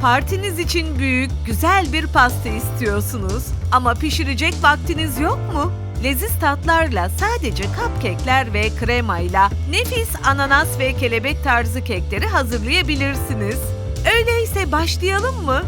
partiniz için büyük, güzel bir pasta istiyorsunuz ama pişirecek vaktiniz yok mu? Leziz tatlarla sadece cupcake'ler ve kremayla nefis ananas ve kelebek tarzı kekleri hazırlayabilirsiniz. Öyleyse başlayalım mı?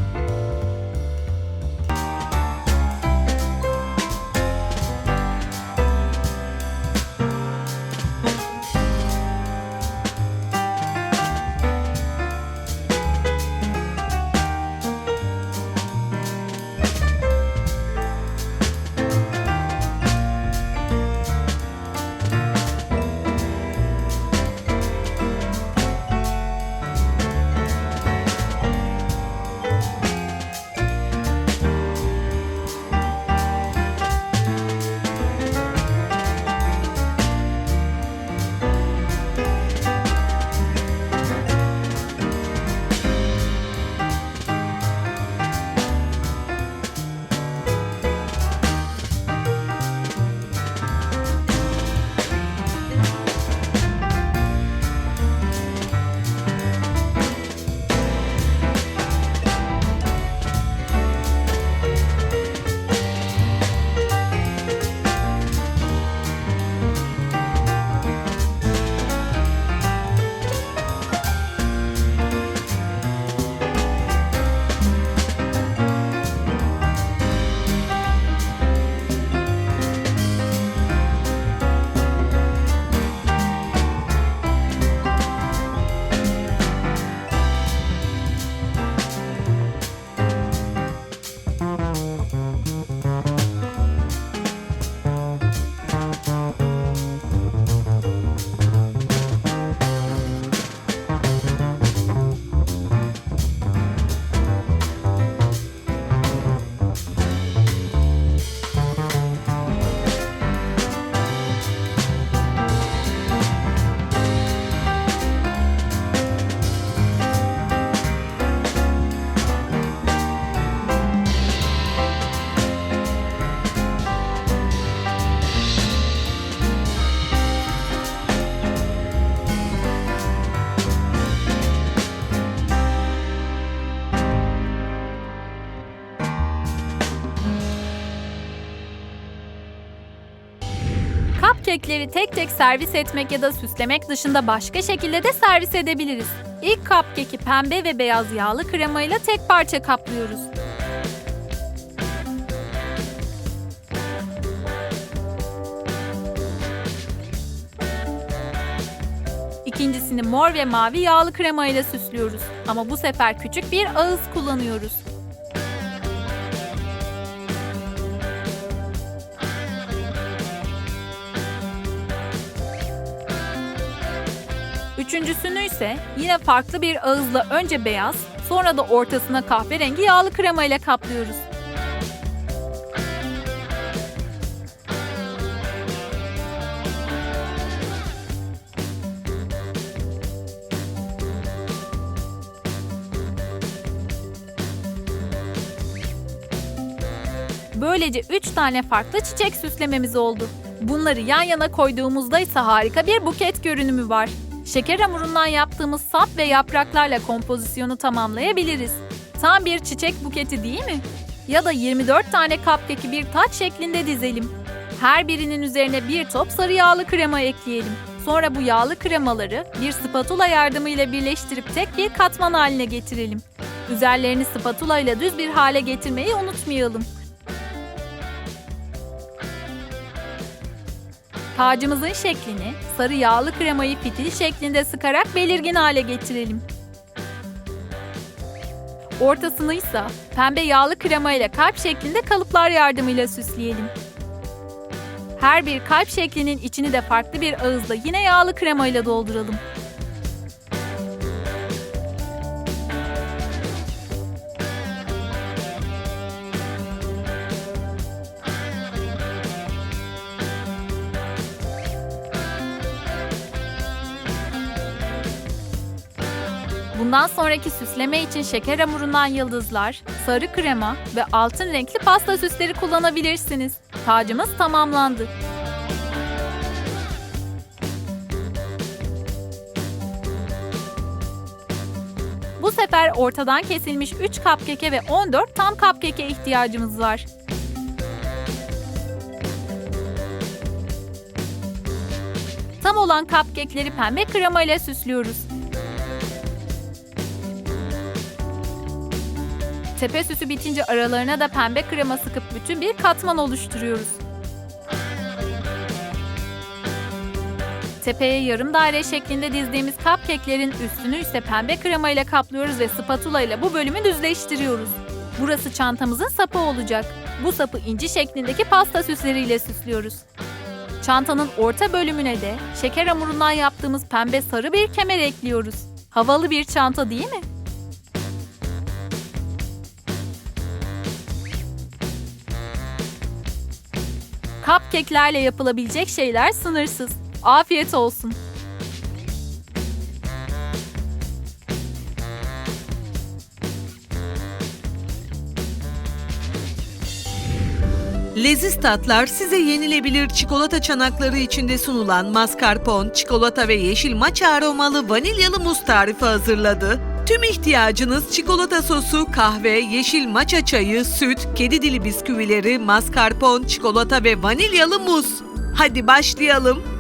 Cupcake'leri tek tek servis etmek ya da süslemek dışında başka şekilde de servis edebiliriz. İlk cupcake'i pembe ve beyaz yağlı kremayla tek parça kaplıyoruz. İkincisini mor ve mavi yağlı kremayla süslüyoruz. Ama bu sefer küçük bir ağız kullanıyoruz. Üçüncüsünü ise yine farklı bir ağızla önce beyaz, sonra da ortasına kahverengi yağlı krema ile kaplıyoruz. Böylece 3 tane farklı çiçek süslememiz oldu. Bunları yan yana koyduğumuzda ise harika bir buket görünümü var. Şeker hamurundan yaptığımız sap ve yapraklarla kompozisyonu tamamlayabiliriz. Tam bir çiçek buketi değil mi? Ya da 24 tane cupcake'i bir taç şeklinde dizelim. Her birinin üzerine bir top sarı yağlı krema ekleyelim. Sonra bu yağlı kremaları bir spatula yardımıyla birleştirip tek bir katman haline getirelim. Üzerlerini spatula ile düz bir hale getirmeyi unutmayalım. Tacımızın şeklini sarı yağlı kremayı fitil şeklinde sıkarak belirgin hale getirelim. Ortasını ise pembe yağlı krema ile kalp şeklinde kalıplar yardımıyla süsleyelim. Her bir kalp şeklinin içini de farklı bir ağızla yine yağlı krema ile dolduralım. Bundan sonraki süsleme için şeker hamurundan yıldızlar, sarı krema ve altın renkli pasta süsleri kullanabilirsiniz. Tacımız tamamlandı. Bu sefer ortadan kesilmiş 3 cupcake'e ve 14 tam cupcake'e ihtiyacımız var. Tam olan cupcake'leri pembe krema ile süslüyoruz. Tepe süsü bitince aralarına da pembe krema sıkıp bütün bir katman oluşturuyoruz. Tepeye yarım daire şeklinde dizdiğimiz cupcake'lerin üstünü ise pembe krema ile kaplıyoruz ve spatula ile bu bölümü düzleştiriyoruz. Burası çantamızın sapı olacak. Bu sapı inci şeklindeki pasta süsleriyle süslüyoruz. Çantanın orta bölümüne de şeker hamurundan yaptığımız pembe sarı bir kemer ekliyoruz. Havalı bir çanta değil mi? Cupcake'lerle yapılabilecek şeyler sınırsız. Afiyet olsun. Leziz tatlar size yenilebilir çikolata çanakları içinde sunulan mascarpone, çikolata ve yeşil maça aromalı vanilyalı muz tarifi hazırladı. Tüm ihtiyacınız çikolata sosu, kahve, yeşil maça çayı, süt, kedi dili bisküvileri, mascarpone, çikolata ve vanilyalı muz. Hadi başlayalım.